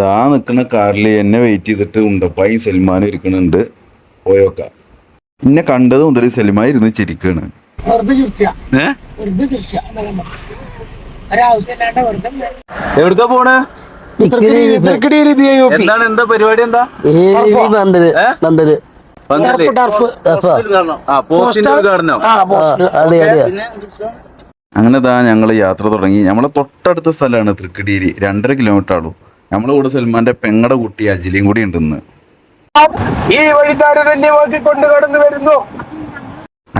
ദാ നിൽക്കുന്ന കാറിൽ എന്നെ വെയിറ്റ് ചെയ്തിട്ട് ഉണ്ടപ്പായി സൽമാൻ ഇരിക്കണുണ്ട്. പോയോക്ക. എന്നെ കണ്ടത് മുതൽ സൽമാൻ ഇരുന്ന് ചിരിക്കാണ്. എവിടുക്കാ പോണേ? എന്താണ് എന്താ പരിപാടി എന്താ? അങ്ങനെ ദാ ഞങ്ങൾ യാത്ര തുടങ്ങി. നമ്മളെ തൊട്ടടുത്ത സ്ഥലമാണ് തൃക്കടിയേരി രണ്ടര കിലോമീറ്റർ ആളൂ. നമ്മളെ കൂടെ സൽമാന്റെ പെങ്ങടെ കുട്ടി അജിലിയും കൂടി ഉണ്ടെന്ന്. ഈ വഴി തന്നെ കൊണ്ട് കടന്നു വരുന്നു.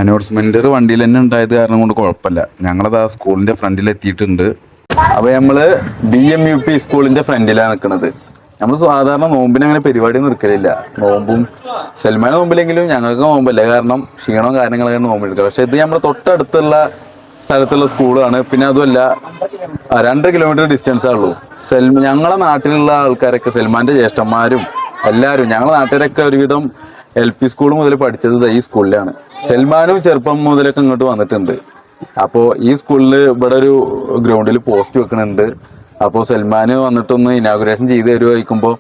അനൗൺസ്മെന്റ് വണ്ടിയിൽ തന്നെ ഉണ്ടായത് കാരണം കൊണ്ട് കുഴപ്പമില്ല. ഞങ്ങളത് ആ സ്കൂളിന്റെ ഫ്രണ്ടിൽ എത്തിയിട്ടുണ്ട്. അപ്പൊ നമ്മൾ ബി എം യു പി സ്കൂളിന്റെ ഫ്രണ്ടിലാണ് നിൽക്കുന്നത്. നമ്മൾ സാധാരണ നോമ്പിന് അങ്ങനെ പരിപാടി നിൽക്കലില്ല നോമ്പും സൽമാൻ നോമ്പിലെങ്കിലും ഞങ്ങൾക്ക് നോമ്പല്ല. കാരണം ക്ഷീണവും കാര്യങ്ങളൊക്കെ നോമ്പെടുക്കുക പക്ഷെ ഇത് നമ്മുടെ തൊട്ടടുത്തുള്ള സ്ഥലത്തുള്ള സ്കൂളാണ്. പിന്നെ അതുമല്ല രണ്ട് കിലോമീറ്റർ ഡിസ്റ്റൻസ് ഉള്ളൂ. സെൽ ഞങ്ങളെ നാട്ടിലുള്ള ആൾക്കാരൊക്കെ സെൽമാന്റെ ജ്യേഷ്ഠന്മാരും എല്ലാവരും ഞങ്ങളെ നാട്ടുകാരൊക്കെ ഒരുവിധം എൽ പി സ്കൂൾ മുതൽ പഠിച്ചത് ഈ സ്കൂളിലാണ്. സൽമാനും ചെറുപ്പം മുതലൊക്കെ ഇങ്ങോട്ട് വന്നിട്ടുണ്ട്. അപ്പോൾ ഈ സ്കൂളിൽ ഇവിടെ ഒരു ഗ്രൗണ്ടിൽ പോസ്റ്റ് വെക്കുന്നുണ്ട് അപ്പോൾ സൽമാൻ വന്നിട്ടൊന്ന് ഇനാഗുറേഷൻ ചെയ്ത് തരുമായിരിക്കുമ്പോൾ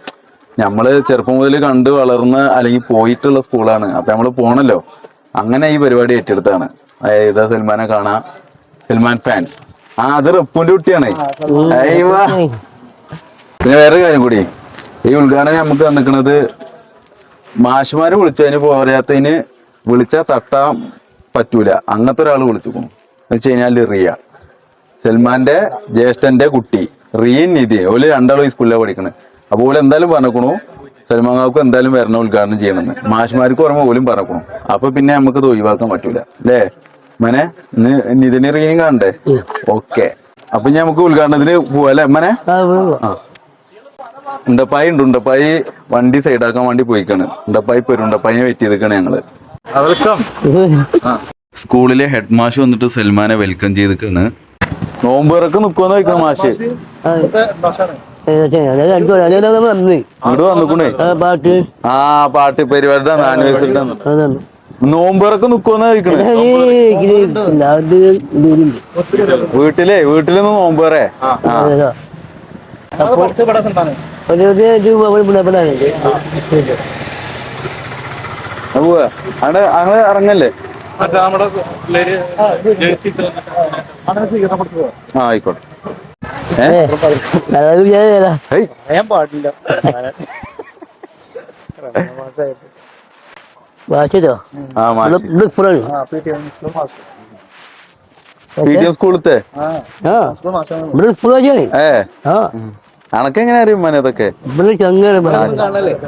നമ്മൾ ചെറുപ്പം മുതൽ കണ്ട് വളർന്ന് അല്ലെങ്കിൽ പോയിട്ടുള്ള സ്കൂളാണ്. അപ്പൊ നമ്മൾ പോണല്ലോ. അങ്ങനെ ഈ പരിപാടി ഏറ്റെടുത്താണ്. ഏതാ സൽമാനെ കാണാം? സൽമാൻ ഫാൻസ് ആ അത് റപ്പുന്റെ കുട്ടിയാണ്. പിന്നെ വേറെ കാര്യം കൂടി. ഈ ഉദ്ഘാടനം നമുക്ക് തന്നിക്കണത് മാഷുമാര് വിളിച്ചതിന് പോരാത്തതിന് വിളിച്ചാൽ തട്ടാൻ പറ്റൂല. അങ്ങനത്തെ ഒരാൾ വിളിച്ചിരിക്കുന്നു. എന്ന് വെച്ച് കഴിഞ്ഞാൽ റിയ. സൽമാന്റെ ജ്യേഷ്ഠന്റെ കുട്ടി റിയൻ നിധി ഓൽ രണ്ടാളും ഈ സ്കൂളിലാണ് പഠിക്കണത് അപ്പോൾ ഓൽ എന്തായാലും പറഞ്ഞേക്കണു സൽമാൻ കാവ്ക്ക് എന്തായാലും വരണ ഉദ്ഘാടനം ചെയ്യണമെന്ന്. മാഷ്മാർക്ക് ഓർമ്മ പോലും പറഞ്ഞേക്കണു അപ്പൊ പിന്നെ നമുക്ക് ഇത് ഒഴിവാക്കാൻ പറ്റൂല. അല്ലേ? മനെ നിതിന് ഇറങ്ങിയും കാണണ്ടേ? ഓക്കെ. അപ്പൊ ഞാൻ നമുക്ക് ഉദ്ഘാടനത്തിന് പോവാല്ലേ മനെ? ഉണ്ടപ്പായി ഉണ്ട് ഉണ്ടപ്പായി വണ്ടി സൈഡാക്കാൻ വേണ്ടി പോയിക്കാണ്. ഉണ്ടപ്പായി പോരും ഉണ്ടപ്പായിനെ വെയിറ്റ് ചെയ്തിക്കാണ് ഞങ്ങൾ. വെൽക്കം സ്കൂളിലെ ഹെഡ് മാഷ് വന്നിട്ട് സൽമാനെ വെൽക്കം ചെയ്തിക്കാണ്. നോമ്പ് ഇറക്ക് നിക്കുവെന്ന് വെക്കണം മാഷ്. ആ. ഇങ്ങോട്ട് വന്നിക്കണേ. പാട്ട്. പരിപാടിയുടെ അതാണ് നോമ്പ് ഇറക്ക് നിക്കുവെന്ന് ചോദിക്കണേ ദൂരുണ്ട് വീട്ടിലെ വീട്ടിലൊന്ന് അവിടെ അങ്ങനെ ഇറങ്ങല്ലേ ആയിക്കോട്ടെ. ഏ പാടില്ല. വിചാരിച്ചതാ. ഹേയ് ഞാൻ പാടില്ല വായിച്ചതോ ആ മാഷ് ഇവിടെ- ഇവിടെ full ആണ്. പി ടി എം സ്കൂളത്തെ ആ ഇവിടെ full ആക്കിയാണ്. ഏ. ആ. അണക്കെങ്ങനെ അറിയും മോനെ ഇവിടെ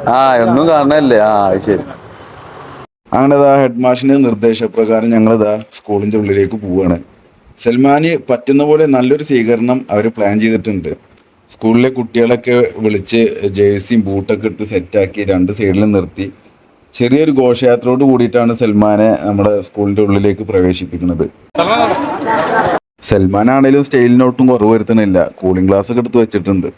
ആ ഒന്നും കാണണല്ലേ ആ ശരി. അങ്ങനെ ഹെഡ് മാഷിന്റെ നിർദ്ദേശപ്രകാരം ഞങ്ങളിതാ സ്കൂളിന്റെ ഉള്ളിലേക്ക് പോവാണ്. സൽമാന് പറ്റുന്ന പോലെ നല്ലൊരു സ്വീകരണം അവർ പ്ലാൻ ചെയ്തിട്ടുണ്ട്. സ്കൂളിലെ കുട്ടികളൊക്കെ വിളിച്ച് ജേഴ്സിയും ബൂട്ടൊക്കെ ഇട്ട് സെറ്റാക്കി രണ്ട് സൈഡിലും നിർത്തി. ചെറിയൊരു ഘോഷയാത്രയോട് കൂടിയിട്ടാണ് സൽമാനെ നമ്മുടെ സ്കൂളിന്റെ ഉള്ളിലേക്ക് പ്രവേശിപ്പിക്കുന്നത്. സൽമാൻ ആണെങ്കിലും സ്റ്റൈലിനൊട്ടും കുറവ് വരുത്തണില്ല. കൂളിംഗ് ഗ്ലാസ് ഒക്കെ എടുത്ത് വെച്ചിട്ടുണ്ട്.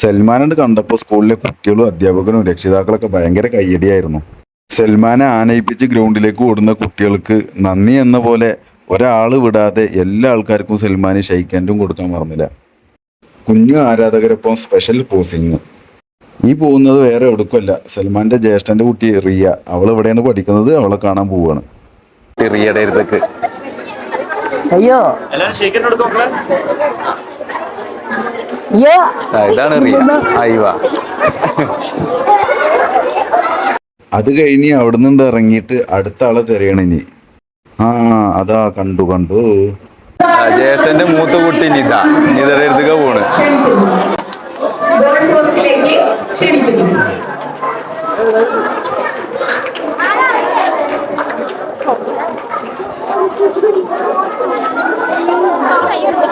സൽമാനോട് കണ്ടപ്പോൾ സ്കൂളിലെ കുട്ടികളും അധ്യാപകരും രക്ഷിതാക്കളൊക്കെ ഭയങ്കര കയ്യടിയായിരുന്നു. സൽമാനെ ആനയിപ്പിച്ച് ഗ്രൗണ്ടിലേക്ക് ഓടുന്ന കുട്ടികൾക്ക് നന്ദി എന്ന പോലെ ഒരാൾ വിടാതെ എല്ലാ ആൾക്കാർക്കും സൽമാന് ഷൈക്കാൻഡും കൊടുക്കാൻ മറന്നില്ല. കുഞ്ഞു ആരാധകരൊപ്പം സ്പെഷ്യൽ പോസിങ് ഈ പോകുന്നത് വേറെ എടുക്കുമല്ല സൽമാന്റെ ജ്യേഷ്ഠന്റെ കുട്ടി റിയ. അവൾ എവിടെയാണ് പഠിക്കുന്നത്? അവളെ കാണാൻ പോവാണ്. റിയയുടെ അടുത്തേക്ക്. അയ്യോ. ഇതാണ് റിയ. അത് കഴിഞ്ഞ് അവിടെ നിന്ന് ഇറങ്ങിയിട്ട് അടുത്ത ആളെ തിരയണം ഇനി. ആ അതാ കണ്ടു കണ്ടു. ജ്യേഷ്ഠന്റെ മൂത്ത കുട്ടി നിത. നിതയുടെ അടുത്തേക്ക് പോണ്.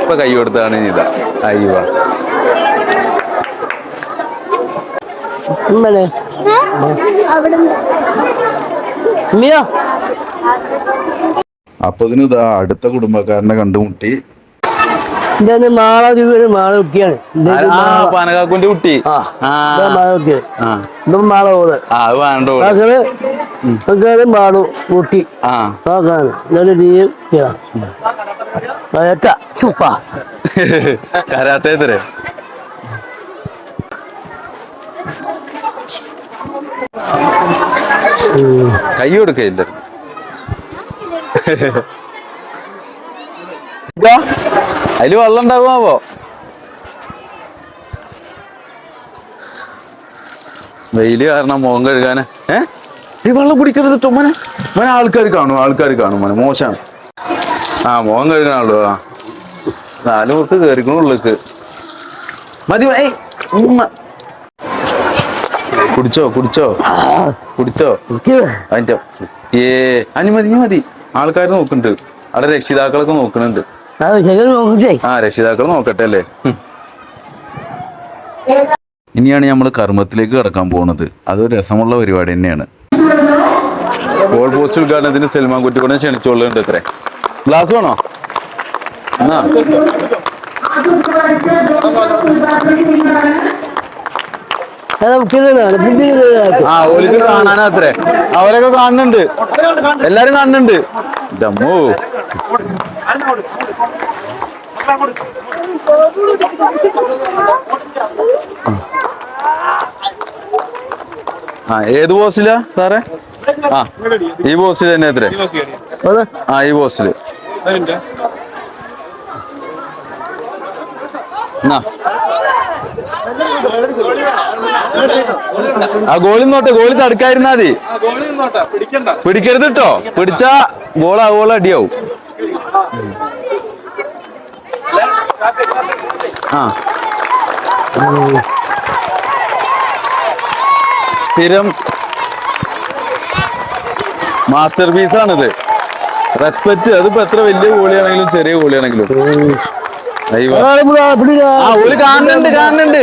ഇപ്പൊ കൈ കൊടുത്താണ് നിത. അയ്യോ. ഉമ്മയോ? അപ്പൊ ഇതിന് ഇതാ അടുത്ത കുടുംബക്കാരനെ കണ്ടുമുട്ടി. പാനകാക്കുന്റെ കുട്ടി. മാള കുട്ടി. കരാട്ടെ തരേ കൈ കൊടുക്കയില്ല അതിൽ വെള്ളം ഉണ്ടാകുമാവോ വെയിൽ കാരണം മുഖം കഴുകാന്. ഏ? ഈ വെള്ളം കുടിക്കരുത് കേട്ടോ മോനെ. ആൾക്കാർ കാണും ആൾക്കാർ കാണും മോനെ. മോശമാണ് ആ മുഖം കഴുകാനുള്ളൂ ആ നാല് മുറുക്ക് കയറിക്കണു ഉള്ളിക്ക്. മതി ഏയ് ഉമ്മ. കുടിച്ചോ കുടിച്ചോ? കുടിച്ചോ? അതിന്റെ ഏ അനുമതി മതി. ആൾക്കാർ നോക്കുന്നുണ്ട്. അവിടെ രക്ഷിതാക്കളൊക്കെ നോക്കുന്നുണ്ട്. ആ രക്ഷിതാക്കൾ നോക്കട്ടെ അല്ലേ? ഇനിയാണ് നമ്മൾ കർമ്മത്തിലേക്ക് കടക്കാൻ പോകുന്നത്. അത് രസമുള്ള പരിപാടി തന്നെയാണ്. ഗോൾ പോസ്റ്റ് ഉദ്ഘാടനത്തിന് സൽമാൻ കുറ്റിക്കൂടെ ക്ഷണിച്ചുകൊള്ളുന്നുണ്ട് ഇത്രേ. ഗ്ലാസ് വേണോ? എന്നാ. ആ ഓലിക്ക് കാണാനാത്രേ അവരൊക്കെ കാണുന്നുണ്ട്. എല്ലാരും കാണുന്നുണ്ട്. ഡമ്മോ ആ ഏത് പോസ്റ്റിലാ സാറേ? ആ ഈ പോസ്റ്റിൽ തന്നെ എത്ര ആ ഈ പോസ്റ്റിൽ എന്നാ. ആ ഗോളി നോട്ടെ ഗോളി തടുക്കായിരുന്നാ മതി. പിടിക്കരുത് കേട്ടോ പിടിച്ചാ ഗോൾ ഗോള അടിയാവും. ആ. സ്ഥിരം മാസ്റ്റർ പീസാണിത് റെസ്പെക്ട് അതിപ്പോ എത്ര വലിയ ഗോളിയാണെങ്കിലും ചെറിയ ഗോളിയാണെങ്കിലും. ഒരു കാണുന്നുണ്ട് കാണുന്നുണ്ട്.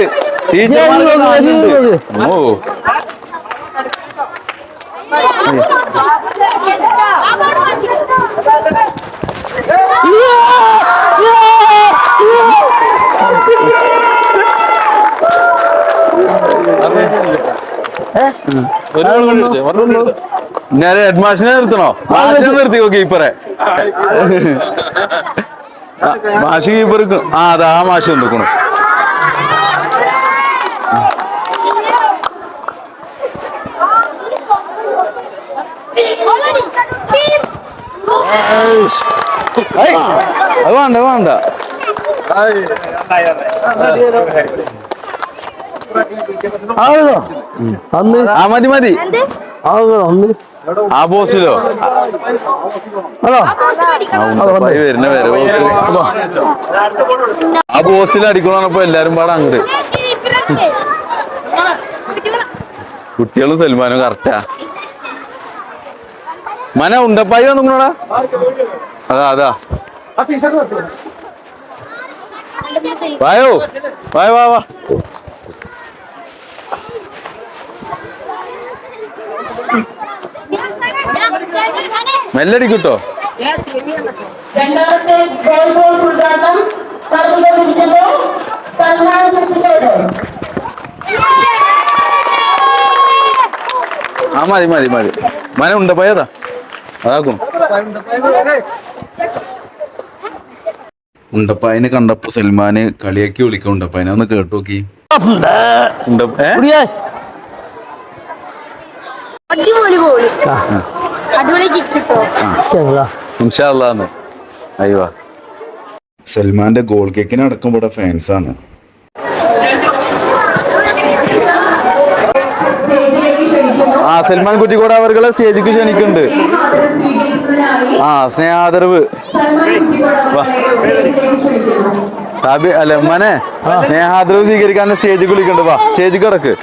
ഓ. ഞാൻ ഹെഡ് മാഷിനെ നിർത്തണോ? മാഷിനെ നിർത്തിക്കോ കീപ്പറെ മാഷ് ഇവർക്ക് ആ അതാ ആ മാഷി നിൽക്കണു ഏയ്, അത് വേണ്ട അത് വേണ്ട. ആ മതി മതി. ആണോ അന്ന് ആ ബോസിലോ ആണോ ആ ഉണ്ടപ്പായി വരുന്ന വരവ്. ആ പോസ്റ്റിൽ അടിക്കണപ്പോ എല്ലാരും പാടെ അങ്ങോട്ട് കുട്ടികളും സൽമാനും കറക്റ്റാ. മന ഉണ്ടപ്പായി വന്നിക്കണോടാ? അതാ അതാ. വായോ? വായ വാ വാ. മെല്ലെ കിട്ടോ രണ്ടാമത്തെ ഗോൾ പോസ്റ്റ് ഉദ്ഘാടനം. നടന്നുകൊണ്ടിരിക്കുന്നു സൽമാൻ കുട്ടിയോട് ആ മതി മതി മതി. മന ഉണ്ട് പോയതാ അതാക്കും. ഉണ്ടപ്പായനെ കണ്ടപ്പോ സൽമാന് കളിയാക്കി വിളിക്കാം. ഉണ്ടപ്പായനെ ഒന്ന് കേട്ടു നോക്കി. അടിപൊളി അടിപൊളി കിക്ക് കിട്ടോ ശരിയാ ഇൻഷാല്ലാന്ന് അയ്യോ. സൽമാന്റെ ഗോൾ കേക്കിന് അടക്കം ഇവിടെ ഫാൻസ് ആണ്. ആ സൽമാൻ കുറ്റിക്കോട് അവർകളെ സ്റ്റേജിക്ക് ക്ഷണിക്കുന്നുണ്ട്. ആ സ്നേഹാദരവ്. സാബി അല്ല മനെ സ്നേഹാദരവ് സ്വീകരിക്കാൻ സ്റ്റേജിൽ വിളിക്കുന്നുണ്ട് വാ സ്റ്റേജിൽ കിടക്ക്.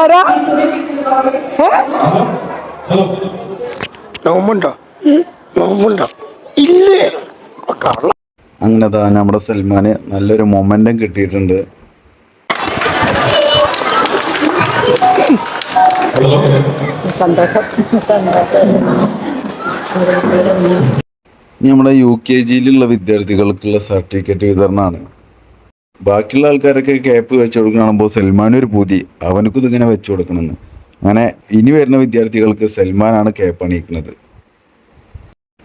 പ്രധാന നോമ്പുണ്ടോ? നോമ്പുണ്ടോ? ഇല്ലേ? അങ്ങനെ താ നമ്മുടെ സൽമാന് നല്ലൊരു മൊമെന്റം കിട്ടിയിട്ടുണ്ട്. നമ്മുടെ യു കെ ജിയിലുള്ള വിദ്യാർത്ഥികൾക്കുള്ള സർട്ടിഫിക്കറ്റ് വിതരണമാണ്. ബാക്കിയുള്ള ആൾക്കാരൊക്കെ ക്യാപ്പ് വെച്ച് കൊടുക്കണമ്പോൾ സൽമാൻ ഒരു പൂതി. അവനക്കും ഇതിങ്ങനെ വെച്ച് കൊടുക്കണമെന്ന് അങ്ങനെ ഇനി വരുന്ന വിദ്യാർത്ഥികൾക്ക് സൽമാനാണ് ക്യാപ്പ് അണിയിക്കുന്നത്.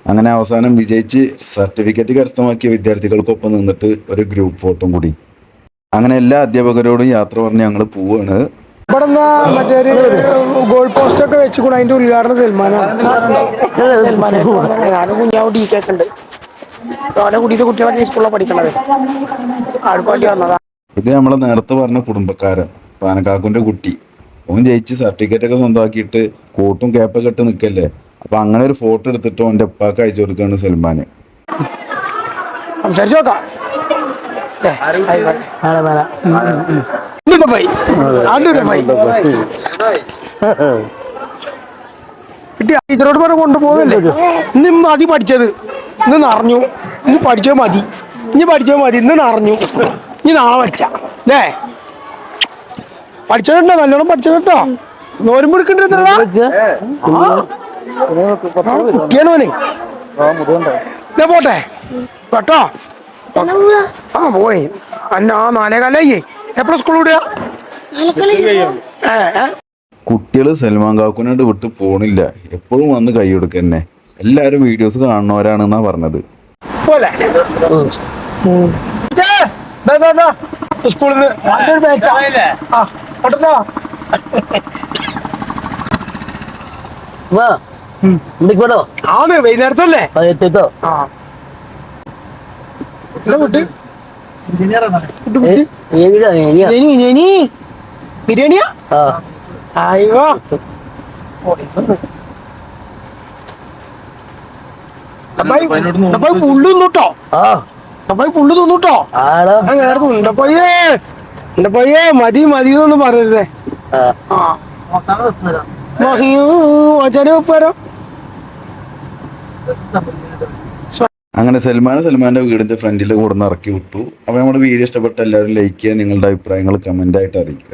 അങ്ങനെ അവസാനം വിജയിച്ച് സർട്ടിഫിക്കറ്റ് കരസ്ഥമാക്കിയ വിദ്യാർത്ഥികൾക്കൊപ്പം നിന്നിട്ട് ഒരു ഗ്രൂപ്പ് ഫോട്ടോ കൂടി. അങ്ങനെ എല്ലാ അധ്യാപകരോടും യാത്ര പറഞ്ഞ് ഞങ്ങൾ പോവാണ്. ഇവിടെ മറ്റേ ഒരു ഗോൾ പോസ്റ്റ് ഒക്കെ വെച്ചുകൂടെ അതിന്റെ ഉദ്ഘാടനം സൽമാനാണ്. സൽമാൻ ഞാനും കുഞ്ഞാവും ഡി കേക്ക് ഉണ്ട് ഓനെ കുട്ടികളെ സ്കൂളിൽ പഠിക്കണത്. ആൾക്ക് വേണ്ടി വന്നതാ. ഇത് നമ്മളെ നേരത്തെ പറഞ്ഞ കുടുംബക്കാരൻ പാനക്കാക്കുന്റെ കുട്ടി. ഓൻ ജയിച്ച് സർട്ടിഫിക്കറ്റ് ഒക്കെ സ്വന്തമാക്കിയിട്ട് കോട്ടും ക്യാപ്പൊക്കെ ഇട്ട് നിൽക്കല്ലേ അപ്പൊ അങ്ങനെ ഒരു ഫോട്ടോ എടുത്തിട്ട് ഓന്റെ ഉപ്പാക്ക് അയച്ചു കൊടുക്കുകയാണ് സൽമാന്. സംസാരിച്ചു നോക്കാം. ടീച്ചറോട് പറഞ്ഞ് കൊണ്ടുപോകല്ലേ? ഇന്ന് അതി പഠിച്ചത്. ഇന്ന് നിറഞ്ഞു. ഇന്ന് പഠിച്ചത് മതി. ഇനി പഠിച്ചത് മതി. ഇന്ന് നിറഞ്ഞു. ഇനി നാളെ പഠിച്ച. അല്ലേ പഠിച്ചതുണ്ടോ നല്ലോണം പഠിച്ചത് നോരുമ്പ് എടുക്കണ്ടേ കുട്ടിയാണ് മോനെ ഞാൻ പോട്ടെ. കേട്ടോ ആ പോയി. അല്ല ആ നാലേ കാലായി. എപ്പോഴാ സ്കൂൾ വിടുക? കുട്ടികൾ സൽമാൻ കാക്കുനോട് വിട്ട് പോണില്ല. എപ്പോഴും വന്ന് കൈ കൊടുക്കന്നെ. എല്ലാരും വീഡിയോസ് കാണുന്നവരാണെന്നാ പറഞ്ഞത്. പോലെ. സ്കൂളിൽ നിന്ന് വൈകുന്നേരത്തല്ലേ? ബിരിയാണിയാ? ആ. അയ്യോ ഫുള്ള് തിന്നുട്ടോ. ഫുള്ള് തിന്നുട്ടോ. ഉണ്ടപ്പയ്യേ ഉണ്ടപ്പയ്യേ മതി മതി എന്നൊന്നും പറയരുതേ. അങ്ങനെ സൽമാൻ സൽമാന്റെ വീടിന്റെ ഫ്രണ്ടിൽ കൂടുന്ന ഇറക്കി വിട്ടു. അപ്പൊ നമ്മുടെ വീഡിയോ ഇഷ്ടപ്പെട്ട എല്ലാവരും ലൈക്ക് ചെയ്യുക നിങ്ങളുടെ അഭിപ്രായങ്ങൾ കമന്റ് ആയിട്ട് അറിയിക്കുക.